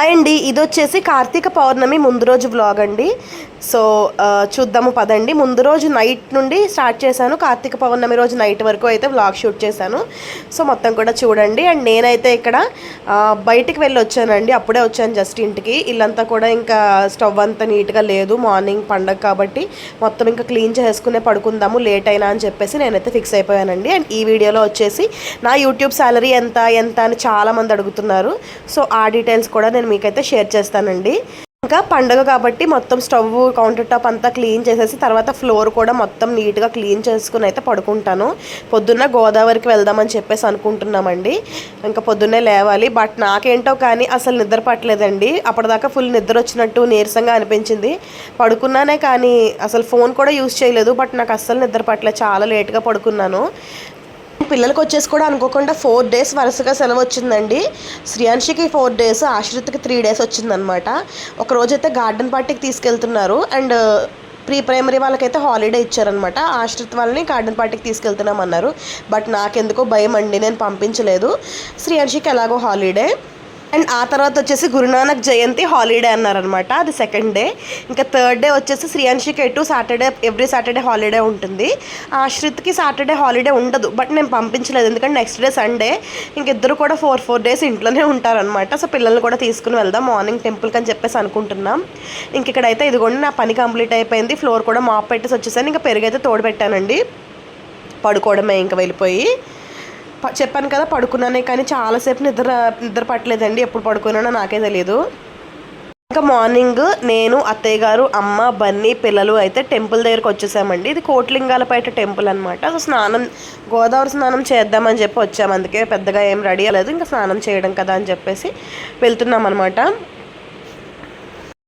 అండి ఇది వచ్చేసి కార్తీక పౌర్ణమి ముందు రోజు వ్లాగ్ అండి. సో చూద్దాము పదండి. ముందు రోజు నైట్ నుండి స్టార్ట్ చేశాను. కార్తీక పౌర్ణమి రోజు నైట్ వరకు అయితే వ్లాగ్ షూట్ చేశాను. సో మొత్తం కూడా చూడండి. అండ్ నేనైతే ఇక్కడ బయటికి వెళ్ళి వచ్చానండి అప్పుడే వచ్చాను జస్ట్ ఇంటికి. ఇల్లంతా కూడా ఇంకా స్టవ్ అంతా నీట్గా లేదు. మార్నింగ్ పండగ కాబట్టి మొత్తం ఇంకా క్లీన్ చేసుకునే పడుకుందాము లేట్ అయినా అని చెప్పేసి నేనైతే ఫిక్స్ అయిపోయానండి. అండ్ ఈ వీడియోలో వచ్చేసి నా యూట్యూబ్ శాలరీ ఎంత ఎంత అని చాలామంది అడుగుతున్నారు. సో ఆ డీటెయిల్స్ కూడా నేను మీకైతే షేర్ చేస్తానండి. ఇంకా పండగ కాబట్టి మొత్తం స్టవ్ కౌంటర్ టాప్ అంతా క్లీన్ చేసేసి తర్వాత ఫ్లోర్ కూడా మొత్తం నీట్గా క్లీన్ చేసుకుని అయితే పడుకుంటాను. పొద్దున్న గోదావరికి వెళ్దామని చెప్పేసి అనుకుంటున్నామండి. ఇంకా పొద్దున్నే లేవాలి. బట్ నాకేంటో కానీ అసలు నిద్ర పట్టలేదండి. అప్పటిదాకా ఫుల్ నిద్ర వచ్చినట్టు నీరసంగా అనిపించింది. పడుకున్నానే కానీ అసలు ఫోన్ కూడా యూస్ చేయలేదు. బట్ నాకు అస్సలు నిద్ర పట్టలేదు. చాలా లేట్గా పడుకున్నాను. పిల్లలకి వచ్చేసి కూడా అనుకోకుండా ఫోర్ డేస్ వరుసగా సెలవు వచ్చిందండి. శ్రియాంశికి ఫోర్ డేస్ ఆశ్రిత్కి త్రీ డేస్ వచ్చిందనమాట ఒక రోజైతే గార్డెన్ పార్టీకి తీసుకెళ్తున్నారు. అండ్ ప్రీ ప్రైమరీ వాళ్ళకైతే హాలిడే ఇచ్చారనమాట ఆశ్రిత్ వాళ్ళని గార్డెన్ పార్టీకి తీసుకెళ్తున్నామన్నారు. బట్ నాకెందుకో భయం అండి నేను పంపించలేదు. శ్రీయాంశికి ఎలాగో హాలిడే. అండ్ ఆ తర్వాత వచ్చేసి గురునానక్ జయంతి హాలిడే అన్నారనమాట అది సెకండ్ డే ఇంకా థర్డ్ డే వచ్చేసి శ్రియాన్షికి ఎటు సాటర్డే ఎవ్రీ సాటర్డే హాలిడే ఉంటుంది. ఆశ్రిత్కి సాటర్డే హాలిడే ఉండదు. బట్ నేను పంపించలేదు. ఎందుకంటే నెక్స్ట్ డే సండే ఇంకిద్దరు కూడా ఫోర్ ఫోర్ డేస్ ఇంట్లోనే ఉంటారనమాట సో పిల్లల్ని కూడా తీసుకుని వెళ్దాం. మార్నింగ్ టెంపుల్కి అని చెప్పేసి అనుకుంటున్నాం. ఇంక ఇక్కడైతే ఇదిగోండి నా పని కంప్లీట్ అయిపోయింది. ఫ్లోర్ కూడా మాప్ పెట్టేసి వచ్చేసాను. ఇంకా పెరుగైతే తోడు పెట్టానండి. పడుకోవడమే ఇంకా వెళ్ళిపోయి. చెప్పాను కదా పడుకున్నానే కానీ చాలాసేపు నిద్ర నిద్ర పట్టలేదండి. ఎప్పుడు పడుకున్నానో నాకే తెలియదు ఇంకా మార్నింగ్ నేను అత్తయ్య గారు అమ్మ బన్నీ పిల్లలు అయితే టెంపుల్ దగ్గరికి వచ్చేసామండి. ఇది కోట్లింగాలపేట టెంపుల్ అనమాట సో స్నానం గోదావరి స్నానం చేద్దామని చెప్పి వచ్చాము అందుకే పెద్దగా ఏం రెడీ అవ్వలేదు. ఇంకా స్నానం చేయడం కదా అని చెప్పేసి వెళ్తున్నాం అనమాట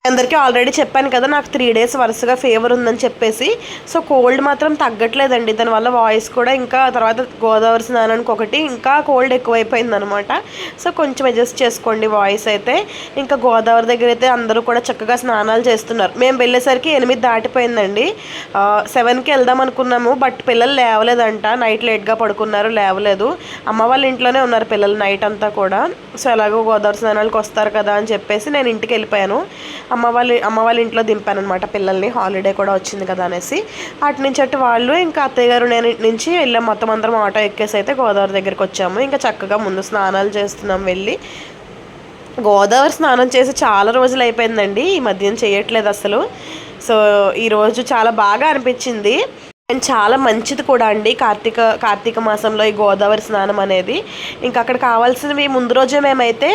అందరికీ ఆల్రెడీ చెప్పాను కదా నాకు త్రీ డేస్ వరుసగా ఫీవర్ ఉందని చెప్పేసి. సో కోల్డ్ మాత్రం తగ్గట్లేదండి. దానివల్ల వాయిస్ కూడా ఇంకా తర్వాత గోదావరి స్నానానికి ఒకటి ఇంకా కోల్డ్ ఎక్కువైపోయింది అనమాట సో కొంచెం అడ్జస్ట్ చేసుకోండి వాయిస్ అయితే. ఇంకా గోదావరి దగ్గర అయితే అందరూ కూడా చక్కగా స్నానాలు చేస్తున్నారు. మేము వెళ్ళేసరికి ఎనిమిది దాటిపోయిందండి. సెవెన్కి వెళ్దాం అనుకున్నాము బట్ పిల్లలు లేవలేదంట. నైట్ లేట్గా పడుకున్నారు లేవలేదు. అమ్మ వాళ్ళ ఇంట్లోనే ఉన్నారు పిల్లలు నైట్ అంతా కూడా. సో ఎలాగో గోదావరి స్నానాలకు వస్తారు కదా అని చెప్పేసి నేను ఇంటికి వెళ్ళిపోయాను. అమ్మ వాళ్ళ అమ్మ వాళ్ళ ఇంట్లో దింపాననమాట పిల్లల్ని హాలిడే కూడా వచ్చింది కదా అనేసి. అటు నుంచి అటు వాళ్ళు ఇంకా అత్తయ్య గారు నేను నుంచి వెళ్ళాం. మొత్తం అందరం ఆటో ఎక్కేసి అయితే గోదావరి దగ్గరికి వచ్చాము. ఇంకా చక్కగా ముందు స్నానాలు చేస్తున్నాం వెళ్ళి. గోదావరి స్నానం చేసి చాలా రోజులు అయిపోయిందండి. ఈ మధ్యన చేయట్లేదు అసలు. సో ఈరోజు చాలా బాగా అనిపించింది. అండ్ చాలా మంచిది కూడా అండి కార్తీక కార్తీక మాసంలో ఈ గోదావరి స్నానం అనేది. ఇంకా అక్కడ కావాల్సినవి ముందు రోజే మేమైతే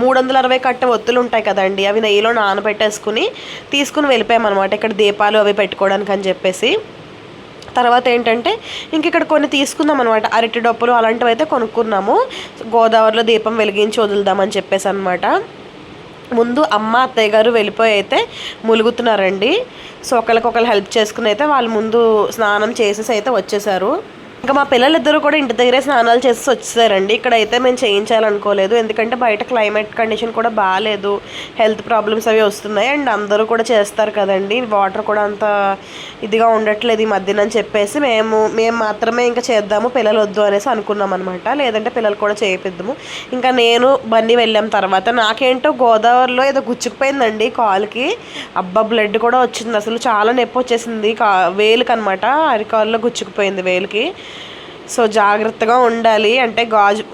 మూడు వందల అరవై కట్ట ఒత్తులు ఉంటాయి కదండి అవి నెయ్యిలో నానబెట్టేసుకుని తీసుకుని వెళ్ళిపోయామన్నమాట ఇక్కడ దీపాలు అవి పెట్టుకోవడానికి అని చెప్పేసి. తర్వాత ఏంటంటే ఇంక ఇక్కడ కొన్ని తీసుకుందాం అనమాట అరటి డప్పులు అలాంటివి అయితే కొనుక్కున్నాము. గోదావరిలో దీపం వెలిగించి వదులుదామని చెప్పేసి అనమాట ముందు అమ్మ అత్తయ్య గారు వెళ్ళిపోయి అయితే ములుగుతున్నారండి. సో ఒకరికొకరు హెల్ప్ చేసుకుని అయితే వాళ్ళు ముందు స్నానం చేసేసి అయితే వచ్చేసారు. ఇంకా మా పిల్లలిద్దరూ కూడా ఇంటి దగ్గరే స్నానాలు చేసి వచ్చేసారండి. ఇక్కడ అయితే మేము చేయించాలనుకోలేదు. ఎందుకంటే బయట క్లైమేట్ కండిషన్ కూడా బాగాలేదు. హెల్త్ ప్రాబ్లమ్స్ అవి వస్తున్నాయి. అండ్ అందరూ కూడా చేస్తారు కదండి. వాటర్ కూడా అంత ఇదిగా ఉండట్లేదు ఈ మధ్యన అని చెప్పేసి మేము మేము మాత్రమే ఇంకా చేద్దాము పిల్లలు వద్దు అనేసి అనుకున్నాం అనమాట లేదంటే పిల్లలు కూడా చేయిద్దాము ఇంకా నేను బన్నీ వెళ్ళాం తర్వాత. నాకేంటో గోదావరిలో ఏదో గుచ్చుకుపోయిందండి కాలుకి. అబ్బా బ్లడ్ కూడా వచ్చింది. అసలు చాలా నొప్పి వచ్చేసింది. కా వేలుకి అనమాట అరికాల్లో గుచ్చుకుపోయింది వేలుకి. సో జాగ్రత్తగా ఉండాలి. అంటే గాజు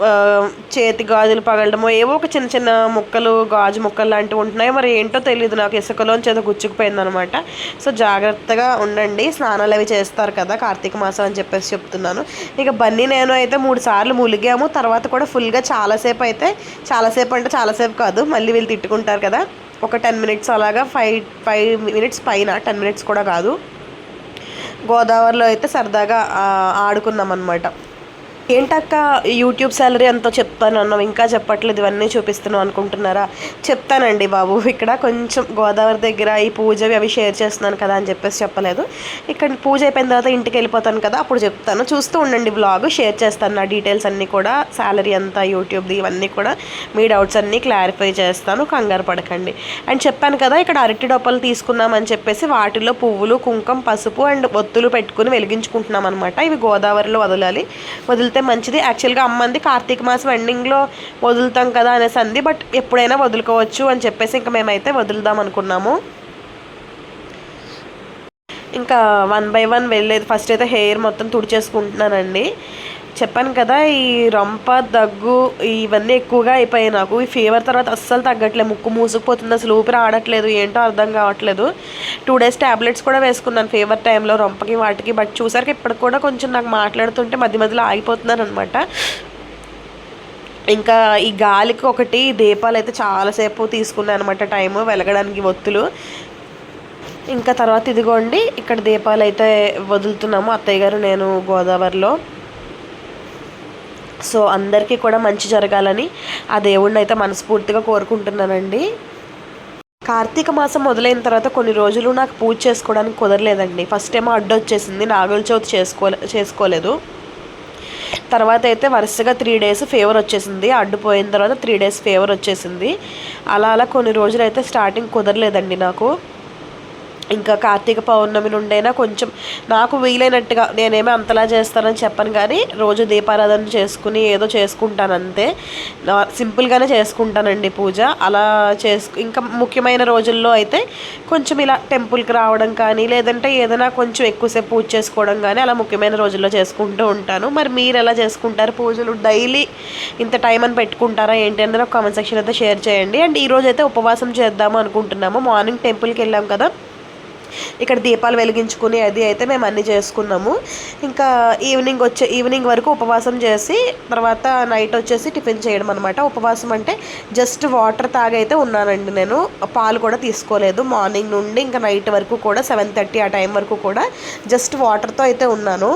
చేతి గాజులు పగలడమో ఏవో ఒక చిన్న చిన్న ముక్కలు గాజు ముక్కలు లాంటివి ఉంటున్నాయి మరి ఏంటో తెలియదు నాకు. ఇసుకలోంచి ఏదో గుచ్చుకుపోయింది అనమాట సో జాగ్రత్తగా ఉండండి. స్నానాలు అవి చేస్తారు కదా కార్తీక మాసం అని చెప్పేసి చెప్తున్నాను. ఇక బన్నీ నేను అయితే మూడు సార్లు ములిగాము. తర్వాత కూడా ఫుల్గా చాలాసేపు అయితే చాలాసేపు అంటే చాలాసేపు కాదు మళ్ళీ వీళ్ళు తిట్టుకుంటారు కదా. ఒక టెన్ మినిట్స్ అలాగా ఫైవ్ ఫైవ్ మినిట్స్ పైన టెన్ మినిట్స్ కూడా కాదు. గోదావరిలో అయితే సరదాగా ఆడుకుందాం ఆడుకున్నాం అనమాట ఏంటక్క యూట్యూబ్ శాలరీ ఎంతో చెప్తాను అన్నావు? ఇంకా చెప్పట్లేదు ఇవన్నీ చూపిస్తున్నాం అనుకుంటున్నారా? చెప్తానండి బాబు. ఇక్కడ కొంచెం గోదావరి దగ్గర ఈ పూజవి అవి షేర్ చేస్తున్నాను కదా అని చెప్పేసి చెప్పలేదు. ఇక్కడ పూజ అయిపోయిన తర్వాత ఇంటికి వెళ్ళిపోతాను కదా అప్పుడు చెప్తాను. చూస్తూ ఉండండి బ్లాగ్ షేర్ చేస్తాను నా డీటెయిల్స్ అన్నీ కూడా శాలరీ అంతా యూట్యూబ్ది ఇవన్నీ కూడా మీ డౌట్స్ అన్నీ క్లారిఫై చేస్తాను కంగారు పడకండి. అండ్ చెప్పాను కదా ఇక్కడ అరటి డొప్పలు తీసుకున్నామని చెప్పేసి వాటిలో పువ్వులు కుంకం పసుపు అండ్ ఒత్తులు పెట్టుకుని వెలిగించుకుంటున్నాం అనమాట ఇవి గోదావరిలో వదలాలి. వదిలితే వదిలితే మంచిది. యాక్చువల్గా అమ్మంది కార్తీక మాసం ఎండింగ్లో వదులుతాం కదా అనేసి అంది బట్ ఎప్పుడైనా వదులుకోవచ్చు అని చెప్పేసి ఇంకా మేమైతే వదులుదాం అనుకున్నాము. ఇంకా వన్ బై వన్ వెళ్ళేది. ఫస్ట్ అయితే హెయిర్ మొత్తం తుడిచేసుకుంటున్నానండి. చెప్పాను కదా ఈ రొంప దగ్గు ఇవన్నీ ఎక్కువగా అయిపోయాయి నాకు. ఈ ఫీవర్ తర్వాత అస్సలు తగ్గట్లేదు ముక్కు మూసుకుపోతుంది అసలు ఊపిరి ఆడట్లేదు ఏంటో అర్థం కావట్లేదు. టూ డేస్ ట్యాబ్లెట్స్ కూడా వేసుకున్నాను ఫీవర్ టైంలో రొంపకి వాటికి. బట్ చూసారికి ఇప్పటికి కూడా కొంచెం నాకు మాట్లాడుతుంటే మధ్య మధ్యలో ఆగిపోతున్నాను అనమాట ఇంకా ఈ గాలికి ఒకటి దీపాలు అయితే చాలాసేపు తీసుకున్నాను అనమాట టైము వెలగడానికి ఒత్తులు. ఇంకా తర్వాత ఇదిగోండి ఇక్కడ దీపాలు అయితే వదులుతున్నాము. అత్తయ్య గారు నేను గోదావరిలో. సో అందరికీ కూడా మంచి జరగాలని ఆ దేవుడిని అయితే మనస్ఫూర్తిగా కోరుకుంటున్నానండి. కార్తీక మాసం మొదలైన తర్వాత కొన్ని రోజులు నాకు పూజ చేసుకోవడానికి కుదరలేదండి. ఫస్ట్ ఏమో అడ్డు వచ్చేసింది. నాగుల చవితి చేసుకోలే చేసుకోలేదు. తర్వాత అయితే వరుసగా త్రీ డేస్ ఫీవర్ వచ్చేసింది. అడ్డుపోయిన తర్వాత త్రీ డేస్ ఫీవర్ వచ్చేసింది. అలా అలా కొన్ని రోజులు అయితే స్టార్టింగ్ కుదరలేదండి నాకు. ఇంకా కార్తీక పౌర్ణమి నుండైనా కొంచెం నాకు వీలైనట్టుగా నేనేమీ అంతలా చేస్తానని చెప్పను కానీ రోజు దీపారాధన చేసుకుని ఏదో చేసుకుంటాను అంతే. సింపుల్గానే చేసుకుంటానండి పూజ. అలా చేసుకు ఇంకా ముఖ్యమైన రోజుల్లో అయితే కొంచెం ఇలా టెంపుల్కి రావడం కానీ లేదంటే ఏదైనా కొంచెం ఎక్కువసేపు పూజ చేసుకోవడం కానీ అలా ముఖ్యమైన రోజుల్లో చేసుకుంటూ ఉంటాను. మరి మీరు ఎలా చేసుకుంటారు పూజలు? డైలీ ఇంత టైం అని పెట్టుకుంటారా ఏంటి? అనేది ఒక కామెంట్ సెక్షన్ అయితే షేర్ చేయండి. అండ్ ఈరోజు అయితే ఉపవాసం చేద్దాము అనుకుంటున్నాము. మార్నింగ్ టెంపుల్కి వెళ్ళాం కదా. ఇక్కడ దీపాలు వెలిగించుకుని అది అయితే మేము అన్నీ చేసుకున్నాము. ఇంకా ఈవినింగ్ వచ్చే ఈవినింగ్ వరకు ఉపవాసం చేసి తర్వాత నైట్ వచ్చేసి టిఫిన్ చేయడం అనమాట ఉపవాసం అంటే జస్ట్ వాటర్ తాగైతే ఉన్నానండి నేను. పాలు కూడా తీసుకోలేదు. మార్నింగ్ నుండి ఇంకా నైట్ వరకు కూడా సెవెన్ థర్టీ ఆ టైం వరకు కూడా జస్ట్ వాటర్తో అయితే ఉన్నాను.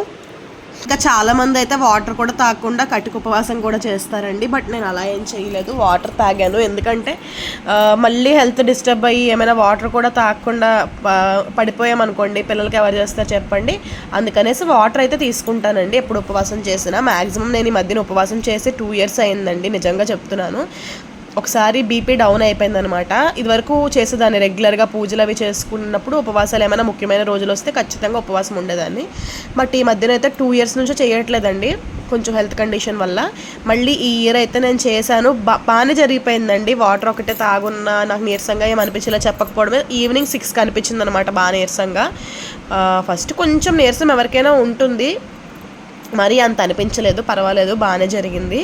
ఇంకా చాలామంది అయితే వాటర్ కూడా తాగకుండా కటిక ఉపవాసం కూడా చేస్తారండి బట్ నేను అలా ఏం చేయలేదు. వాటర్ తాగాను. ఎందుకంటే మళ్ళీ హెల్త్ డిస్టర్బ్ అయ్యి ఏమైనా వాటర్ కూడా తాగకుండా పడిపోయామనుకోండి పిల్లలకి ఎవరు చేస్తారు చెప్పండి. అందుకనేసి వాటర్ అయితే తీసుకుంటానండి ఎప్పుడు ఉపవాసం చేసినా. మ్యాక్సిమం నేను ఈ మధ్యన ఉపవాసం చేసి టూ ఇయర్స్ అయిందండి నిజంగా చెప్తున్నాను. ఒకసారి బీపీ డౌన్ అయిపోయిందనమాట. ఇదివరకు చేసేదాన్ని రెగ్యులర్గా పూజలు అవి చేసుకున్నప్పుడు ఉపవాసాలు ఏమైనా ముఖ్యమైన రోజులు వస్తే ఖచ్చితంగా ఉపవాసం ఉండేదాన్ని. బట్ ఈ మధ్యన అయితే టూ ఇయర్స్ నుంచి చేయట్లేదండి. కొంచెం హెల్త్ కండిషన్ వల్ల. మళ్ళీ ఈ ఇయర్ అయితే నేను చేశాను. బా బాగానే జరిగిపోయిందండి. వాటర్ ఒకటే తాగున్నా నాకు నీరసంగా ఏం అనిపించేలా చెప్పకపోవడమే. ఈవినింగ్ సిక్స్ కనిపించింది అనమాట బాగా నీరసంగా. ఫస్ట్ కొంచెం నీరసం ఎవరికైనా ఉంటుంది. మరీ అంత అనిపించలేదు. పర్వాలేదు. బాగానే జరిగింది.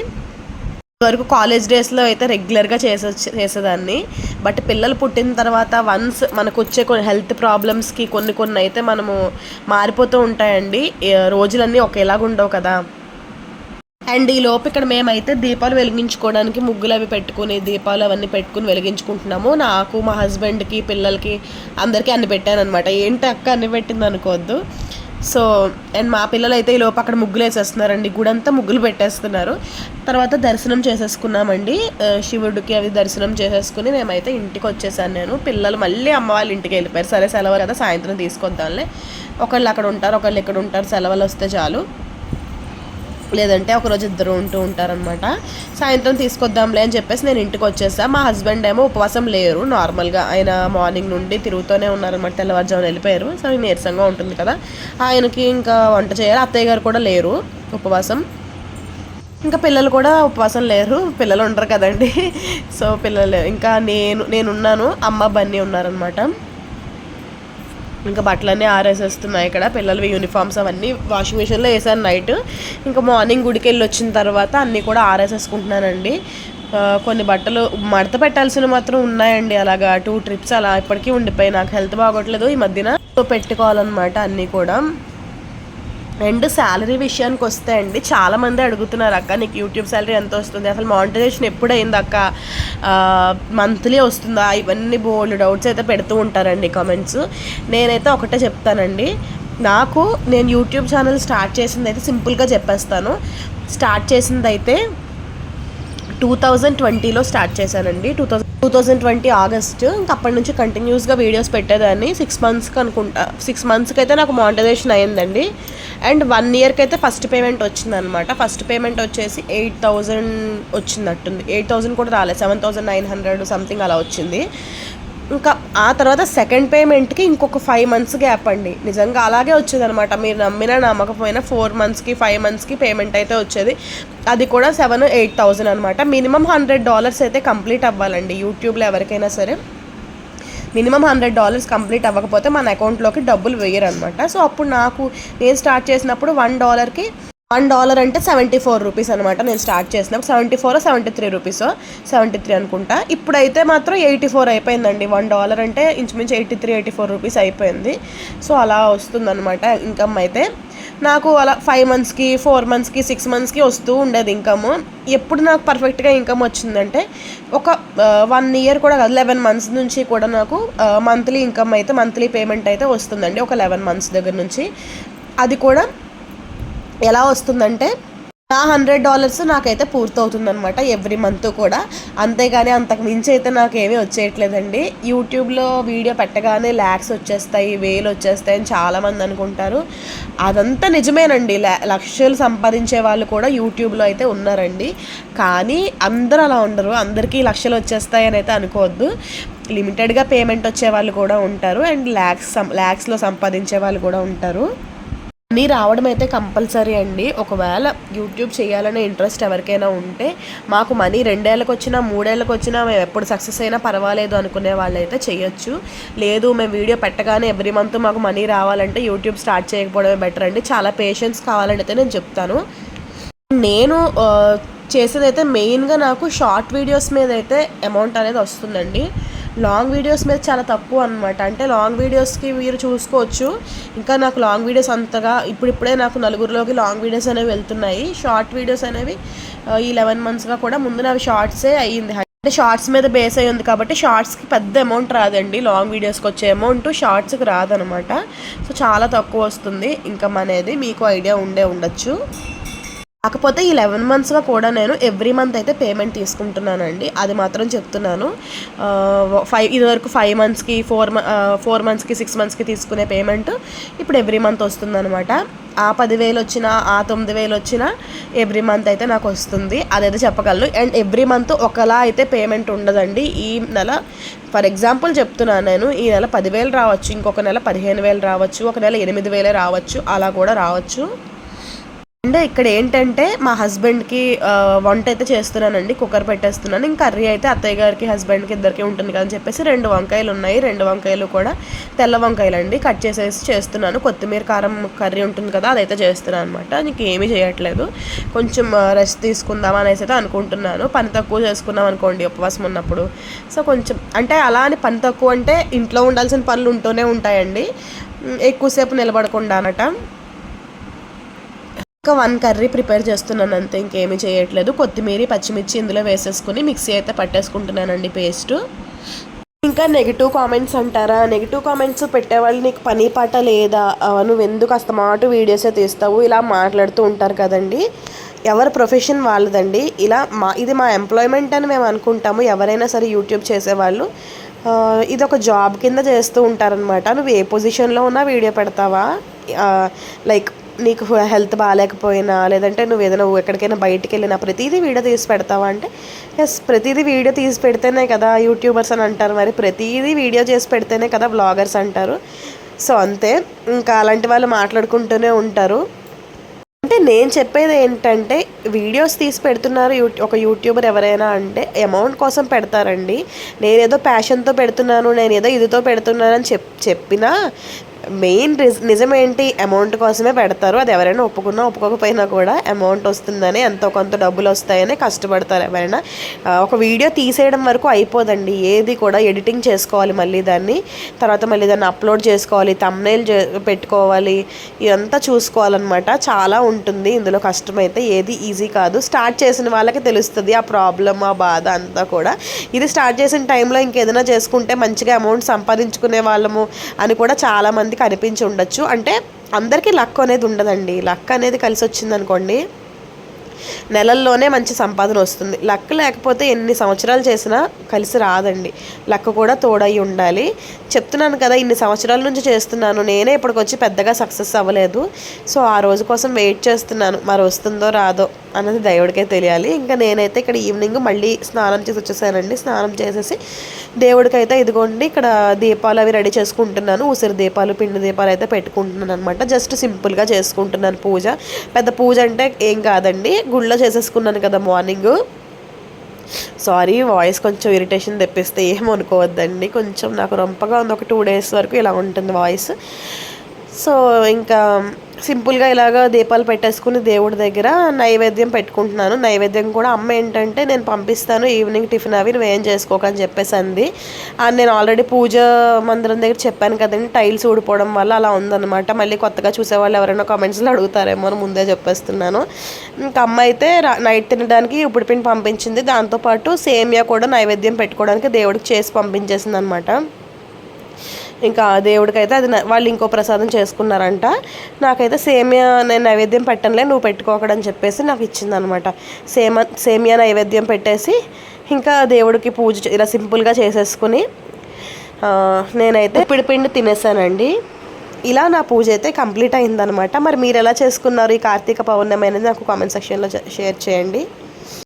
వరకు కాలేజ్ డేస్లో అయితే రెగ్యులర్గా చేసే చేసేదాన్ని. బట్ పిల్లలు పుట్టిన తర్వాత వన్స్ మనకు వచ్చే కొన్ని హెల్త్ ప్రాబ్లమ్స్కి కొన్ని కొన్ని అయితే మనము మారిపోతూ ఉంటాయండి. రోజులన్నీ ఒకేలాగా ఉండవు కదా. అండ్ ఈ లోపు ఇక్కడ మేమైతే దీపాలు వెలిగించుకోవడానికి ముగ్గులు అవి పెట్టుకుని దీపాలు అవన్నీ పెట్టుకుని వెలిగించుకుంటున్నాము. నాకు మా హస్బెండ్కి పిల్లలకి అందరికీ అన్ని పెట్టాను అనమాట ఏంటి అక్క అన్ని పెట్టింది అనుకోవద్దు సో అండ్ మా పిల్లలు అయితే ఈ లోపు అక్కడ ముగ్గులు వేసేస్తున్నారండి గుడంతా ముగ్గులు పెట్టేస్తున్నారు. తర్వాత దర్శనం చేసేసుకున్నామండి. శివుడికి అవి దర్శనం చేసేసుకుని మేమైతే ఇంటికి వచ్చేసాను నేను. పిల్లలు మళ్ళీ అమ్మ వాళ్ళ ఇంటికి వెళ్ళిపోయారు. సరే సెలవు కదా సాయంత్రం తీసుకొద్దాంలే. ఒకళ్ళు అక్కడ ఉంటారు ఒకళ్ళు ఇక్కడ ఉంటారు. సెలవులు వస్తే చాలు. లేదంటే ఒకరోజు ఇద్దరు ఉంటూ ఉంటారనమాట సాయంత్రం తీసుకొద్దాంలే అని చెప్పేసి నేను ఇంటికి వచ్చేసా. మా హస్బెండ్ ఏమో ఉపవాసం లేరు. నార్మల్గా ఆయన మార్నింగ్ నుండి తిరుగుతూనే ఉన్నారనమాట తెల్లవారుజామున వెళ్ళిపోయారు. సో నీరసంగా ఉంటుంది కదా. ఆయనకి ఇంకా వంట చేయాలి. అత్తయ్య గారు కూడా లేరు ఉపవాసం. ఇంకా పిల్లలు కూడా ఉపవాసం లేరు. పిల్లలు ఉండరు కదండి. సో పిల్లలు ఇంకా నేను నేనున్నాను. అమ్మ బన్నీ ఉన్నారనమాట ఇంకా బట్టలన్నీ ఆరేసేస్తున్నాయి ఇక్కడ. పిల్లలవి యూనిఫామ్స్ అవన్నీ వాషింగ్ మిషన్లో వేసాను నైట్. ఇంకా మార్నింగ్ గుడికి వెళ్ళి వచ్చిన తర్వాత అన్నీ కూడా ఆరేసేసుకుంటున్నానండి. కొన్ని బట్టలు మడత పెట్టాల్సిన మాత్రం ఉన్నాయండి. అలాగా టూ ట్రిప్స్ అలా ఇప్పటికీ ఉండిపోయి నాకు హెల్త్ బాగోట్లేదు. ఈ మధ్యన పెట్టుకోవాలన్నమాట అన్నీ కూడా. అండ్ శాలరీ విషయానికి వస్తే అండి చాలామంది అడుగుతున్నారు అక్క నీకు యూట్యూబ్ శాలరీ ఎంత వస్తుంది? అసలు మానిటైజేషన్ ఎప్పుడైంది అక్క? మంత్లీ వస్తుందా? ఇవన్నీ బోల్డ్ డౌట్స్ అయితే పెడుతూ ఉంటారండి కామెంట్స్ నేనైతే ఒకటే చెప్తానండి. నాకు నేను యూట్యూబ్ ఛానల్ స్టార్ట్ చేసింది అయితే సింపుల్గా చెప్పేస్తాను. స్టార్ట్ చేసిందైతే టూ థౌజండ్ ట్వంటీలో స్టార్ట్ చేశానండి. Two thousand two thousand twenty August ఇంకా అప్పటి నుంచి కంటిన్యూస్గా వీడియోస్ పెట్టేదాన్ని. సిక్స్ మంత్స్కి అనుకుంటా సిక్స్ మంత్స్కి అయితే నాకు మానిటైజేషన్ అయ్యిందండి. అండ్ వన్ ఇయర్కి అయితే ఫస్ట్ పేమెంట్ వచ్చిందనమాట ఫస్ట్ పేమెంట్ వచ్చేసి ఎయిట్ థౌజండ్ వచ్చిందట్టుంది. ఎయిట్ థౌజండ్ కూడా రాలేదు seven thousand nine hundred something అలా వచ్చింది. ఇంకా ఆ తర్వాత సెకండ్ పేమెంట్కి ఇంకొక ఫైవ్ మంత్స్ గ్యాప్ అండి. నిజంగా అలాగే వచ్చేది అనమాట మీరు నమ్మినా నమ్మకపోయినా ఫోర్ మంత్స్కి ఫైవ్ మంత్స్కి పేమెంట్ అయితే వచ్చేది. అది కూడా సెవెన్ ఎయిట్ థౌజండ్ అనమాట మినిమం హండ్రెడ్ డాలర్స్ అయితే కంప్లీట్ అవ్వాలండి. యూట్యూబ్లో ఎవరికైనా సరే. మినిమం హండ్రెడ్ డాలర్స్ కంప్లీట్ అవ్వకపోతే మన అకౌంట్లోకి డబ్బులు వేయరు అనమాట సో అప్పుడు నాకు నేను స్టార్ట్ చేసినప్పుడు వన్ డాలర్కి వన్ డాలర్ అంటే సెవెంటీ ఫోర్ రూపీస్ అనమాట నేను స్టార్ట్ చేసినప్పుడు seventy four seventy three rupees seventy three అనుకుంటా. ఇప్పుడైతే మాత్రం ఎయిటీ ఫోర్ అయిపోయిందండి. వన్ డాలర్ అంటే ఇంచుమించు eighty three eighty four rupees అయిపోయింది. సో అలా వస్తుందన్నమాట ఇన్కమ్ అయితే. నాకు అలా ఫైవ్ మంత్స్కి ఫోర్ మంత్స్కి సిక్స్ మంత్స్కి వస్తూ ఉండేది ఇన్కమ్ ఎప్పుడు నాకు పర్ఫెక్ట్గా ఇన్కమ్ వచ్చిందంటే ఒక వన్ ఇయర్ కూడా కాదు లెవెన్ మంత్స్ నుంచి కూడా నాకు మంత్లీ ఇన్కమ్ అయితే మంత్లీ పేమెంట్ అయితే వస్తుందండి ఒక లెవెన్ మంత్స్ దగ్గర నుంచి. అది కూడా ఎలా వస్తుందంటే నా హండ్రెడ్ డాలర్స్ నాకైతే పూర్తవుతుందనమాట ఎవ్రీ మంత్ కూడా. అంతేగాని అంతకు మించి అయితే నాకు ఏమీ వచ్చేయట్లేదండి. యూట్యూబ్లో వీడియో పెట్టగానే ల్యాక్స్ వచ్చేస్తాయి వేలు వచ్చేస్తాయి అని చాలామంది అనుకుంటారు. అదంతా నిజమేనండి. లక్షలు సంపాదించే వాళ్ళు కూడా యూట్యూబ్లో అయితే ఉన్నారండి. కానీ అందరూ అలా ఉండరు. అందరికీ లక్షలు వచ్చేస్తాయి అని అయితే అనుకోవద్దు. లిమిటెడ్గా పేమెంట్ వచ్చే వాళ్ళు కూడా ఉంటారు. అండ్ ల్యాక్స్ ల్యాక్స్లో సంపాదించే వాళ్ళు కూడా ఉంటారు. మీరు రావడం అయితే కంపల్సరీ అండి. ఒకవేళ యూట్యూబ్ చేయాలనే ఇంట్రెస్ట్ ఎవరికైనా ఉంటే మాకు మనీ రెండేళ్ళకి వచ్చినా మూడేళ్ళకి వచ్చినా మేము ఎప్పుడు సక్సెస్ అయినా పర్వాలేదు అనుకునే వాళ్ళైతే చేయొచ్చు. లేదు మేము వీడియో పెట్టగానే ఎవ్రీ మంత్ మాకు మనీ రావాలంటే యూట్యూబ్ స్టార్ట్ చేయకపోవడమే బెటర్ అండి. చాలా పేషెన్స్ కావాలని అయితే నేను చెప్తాను. నేను చేసేదైతే మెయిన్గా నాకు షార్ట్ వీడియోస్ మీద అయితే అమౌంట్ అనేది వస్తుందండి. లాంగ్ వీడియోస్ మీద చాలా తక్కువ అనమాట అంటే లాంగ్ వీడియోస్కి మీరు చూసుకోవచ్చు. ఇంకా నాకు లాంగ్ వీడియోస్ అంతగా ఇప్పుడిప్పుడే నాకు నలుగురిలోకి లాంగ్ వీడియోస్ అనేవి వెళ్తున్నాయి. షార్ట్ వీడియోస్ అనేవి ఈ లెవెన్ మంత్స్గా కూడా ముందు నావి షార్ట్సే అయ్యింది. అంటే షార్ట్స్ మీద బేస్ అయ్యి ఉంది కాబట్టి షార్ట్స్కి పెద్ద అమౌంట్ రాదండి. లాంగ్ వీడియోస్కి వచ్చే అమౌంట్ షార్ట్స్కి రాదనమాట సో చాలా తక్కువ వస్తుంది. ఇన్కమ్ అనేది మీకు ఐడియా ఉండే ఉండొచ్చు. కాకపోతే ఈ లెవెన్ మంత్స్గా కూడా నేను ఎవ్రీ మంత్ అయితే పేమెంట్ తీసుకుంటున్నానండి. అది మాత్రం చెప్తున్నాను. ఫైవ్ ఇదివరకు ఫైవ్ మంత్స్కి ఫోర్ ఫోర్ మంత్స్కి సిక్స్ మంత్స్కి తీసుకునే పేమెంట్ ఇప్పుడు ఎవ్రీ మంత్ వస్తుందన్నమాట. ఆ పదివేలు వచ్చినా ఆ తొమ్మిది వేలు వచ్చినా ఎవ్రీ మంత్ అయితే నాకు వస్తుంది. అదైతే చెప్పగలను. అండ్ ఎవ్రీ మంత్ ఒకలా అయితే పేమెంట్ ఉండదండి. ఈ నెల ఫర్ ఎగ్జాంపుల్ చెప్తున్నాను నేను ఈ నెల పదివేలు రావచ్చు ఇంకొక నెల పదిహేను వేలు రావచ్చు ఒక నెల ఎనిమిది వేలే రావచ్చు అలా కూడా రావచ్చు. అండ్ ఇక్కడ ఏంటంటే మా హస్బెండ్కి వంట అయితే చేస్తున్నానండి కుక్కర్ పెట్టేస్తున్నాను. ఇంకా కర్రీ అయితే అత్తయ్య గారికి హస్బెండ్కి ఇద్దరికి ఉంటుంది కదా అని చెప్పేసి రెండు వంకాయలు ఉన్నాయి. రెండు వంకాయలు కూడా తెల్ల వంకాయలు అండి కట్ చేసేసి చేస్తున్నాను. కొత్తిమీర కారం కర్రీ ఉంటుంది కదా అదైతే చేస్తున్నాను అనమాట నీకు ఏమీ చేయట్లేదు. కొంచెం రెస్ట్ తీసుకుందాం అనేసి అయితే అనుకుంటున్నాను. పని తక్కువ చేసుకున్నాం అనుకోండి ఉపవాసం ఉన్నప్పుడు. సో కొంచెం అంటే అలా అని పని తక్కువ అంటే ఇంట్లో ఉండాల్సిన పనులు ఉంటూనే ఉంటాయండి. ఎక్కువసేపు నిలబడకుండా అనట ఇంకా వన్ కర్రీ ప్రిపేర్ చేస్తున్నాను అంతే ఇంకేమీ చేయట్లేదు. కొత్తిమీర పచ్చిమిర్చి ఇందులో వేసేసుకుని మిక్సీ అయితే పట్టేసుకుంటున్నానండి పేస్ట్. ఇంకా నెగిటివ్ కామెంట్స్ అంటారా? నెగిటివ్ కామెంట్స్ పెట్టేవాళ్ళు నీకు పని పాట లేదా? నువ్వు ఎందుకు అస్తమాటు వీడియోసే తీస్తావు? ఇలా మాట్లాడుతూ ఉంటారు కదండి. ఎవరి ప్రొఫెషన్ వాళ్ళదండి. ఇలా మా ఇది మా ఎంప్లాయ్మెంట్ అని మేము అనుకుంటాము. ఎవరైనా సరే యూట్యూబ్ చేసేవాళ్ళు. ఇది ఒక జాబ్ కింద చేస్తూ ఉంటారనమాట నువ్వు ఏ పొజిషన్లో ఉన్నా వీడియో పెడతావా? లైక్ నీకు హెల్త్ బాగాలేకపోయినా లేదంటే నువ్వు ఏదైనా ఎక్కడికైనా బయటికి వెళ్ళినా ప్రతిదీ వీడియో తీసి పెడతావా అంటే ఎస్ ప్రతిదీ వీడియో తీసి పెడితేనే కదా యూట్యూబర్స్ అని అంటారు మరి. ప్రతిదీ వీడియో చేసి పెడితేనే కదా బ్లాగర్స్ అంటారు. సో అంతే. ఇంకా అలాంటి వాళ్ళు మాట్లాడుకుంటూనే ఉంటారు. అంటే నేను చెప్పేది ఏంటంటే వీడియోస్ తీసి పెడుతున్నారు యూ ఒక యూట్యూబర్ ఎవరైనా అంటే అమౌంట్ కోసం పెడతారండి. నేనేదో ప్యాషన్తో పెడుతున్నాను నేను ఏదో ఇదితో పెడుతున్నానని చెప్ చెప్పినా మెయిన్ నిజమేంటి? అమౌంట్ కోసమే పెడతారు. అది ఎవరైనా ఒప్పుకున్నా ఒప్పుకోకపోయినా కూడా అమౌంట్ వస్తుందని ఎంతో కొంత డబ్బులు వస్తాయని కష్టపడతారు ఎవరైనా. ఒక వీడియో తీసేయడం వరకు అయిపోదండి. ఏది కూడా ఎడిటింగ్ చేసుకోవాలి మళ్ళీ దాన్ని. తర్వాత మళ్ళీ దాన్ని అప్లోడ్ చేసుకోవాలి తమ్నైల్ పెట్టుకోవాలి ఇదంతా చూసుకోవాలన్నమాట. చాలా ఉంటుంది. ఇందులో కష్టమైతే ఏది ఈజీ కాదు. స్టార్ట్ చేసిన వాళ్ళకి తెలుస్తుంది ఆ ప్రాబ్లం ఆ బాధ అంతా కూడా. ఇది స్టార్ట్ చేసిన టైంలో ఇంకేదైనా చేసుకుంటే మంచిగా అమౌంట్ సంపాదించుకునే వాళ్ళము అని కూడా చాలామంది మందికి అనిపించి ఉండొచ్చు. అంటే అందరికీ లక్ అనేది ఉండదండి. లక్ అనేది కలిసి వచ్చింది అనుకోండి నెలల్లోనే మంచి సంపాదన వస్తుంది. లక్ లేకపోతే ఎన్ని సంవత్సరాలు చేసినా కలిసి రాదండి. లక్ కూడా తోడై ఉండాలి. చెప్తున్నాను కదా ఇన్ని సంవత్సరాల నుంచి చేస్తున్నాను. నేనే ఇప్పటికొచ్చి పెద్దగా సక్సెస్ అవ్వలేదు. సో ఆ రోజు కోసం వెయిట్ చేస్తున్నాను. మరి వస్తుందో రాదో అన్నది దేవుడికే తెలియాలి. ఇంకా నేనైతే ఇక్కడ ఈవినింగ్ మళ్ళీ స్నానం చేసి వచ్చేసానండి. స్నానం చేసేసి దేవుడికైతే ఇదిగోండి ఇక్కడ దీపాలు అవి రెడీ చేసుకుంటున్నాను. ఉసిరి దీపాలు పిండి దీపాలు అయితే పెట్టుకుంటున్నాను అనమాట జస్ట్ సింపుల్గా చేసుకుంటున్నాను పూజ. పెద్ద పూజ అంటే ఏం కాదండి గుళ్ళో చేసేసుకున్నాను కదా మార్నింగ్. సారీ వాయిస్ కొంచెం ఇరిటేషన్ తెప్పిస్తే ఏమనుకోవద్దండి కొంచెం నాకు రొంపగా ఉంది ఒక టూ డేస్ వరకు ఇలా ఉంటుంది వాయిస్ సో ఇంకా సింపుల్గా ఇలాగ దీపాలు పెట్టేసుకుని దేవుడి దగ్గర నైవేద్యం పెట్టుకుంటున్నాను. నైవేద్యం కూడా అమ్మ ఏంటంటే నేను పంపిస్తాను ఈవినింగ్ టిఫిన్ అవి నువ్వేం చేసుకోకని చెప్పేసి అంది. నేను ఆల్రెడీ పూజ మందిరం దగ్గర చెప్పాను కదండి టైల్స్ ఊడిపోవడం వల్ల అలా ఉందన్నమాట. మళ్ళీ కొత్తగా చూసేవాళ్ళు ఎవరైనా కామెంట్స్లో అడుగుతారేమో అని ముందే చెప్పేస్తున్నాను. ఇంకా అమ్మ అయితే నైట్ తినడానికి ఇప్పుడు పిండి పంపించింది దాంతోపాటు సేమియా కూడా నైవేద్యం పెట్టుకోవడానికి దేవుడికి చేసి పంపించేసింది అనమాట ఇంకా దేవుడికైతే అది వాళ్ళు ఇంకో ప్రసాదం చేసుకున్నారంట. నాకైతే సేమియా నేను నైవేద్యం పెట్టనులే నువ్వు పెట్టుకోకడని చెప్పేసి నాకు ఇచ్చిందనమాట. సేమ సేమియా నైవేద్యం పెట్టేసి ఇంకా దేవుడికి పూజ ఇలా సింపుల్గా చేసేసుకుని నేనైతే పిడిపిండి తినేసానండి. ఇలా నా పూజ అయితే కంప్లీట్ అయిందనమాట. మరి మీరు ఎలా చేసుకున్నారు ఈ కార్తీక పౌర్ణమి అనేది నాకు కామెంట్ సెక్షన్లో షేర్ చేయండి.